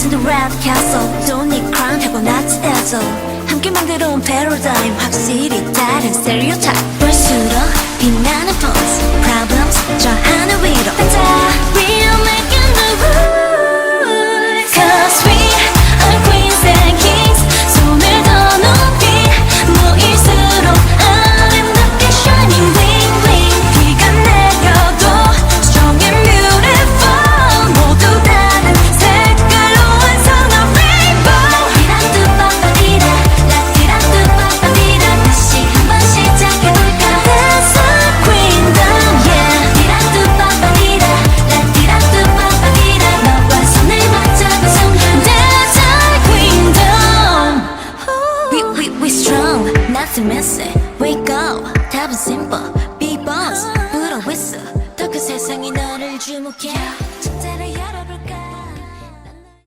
This the red castle Don't need crown 해고 낮지 대죠 함께 만들어온 패러다임 합시 to miss it Wake up 답은 simple Be boss 불어 있어 더큰 세상이 너를 주목해 첫 자를 열어볼까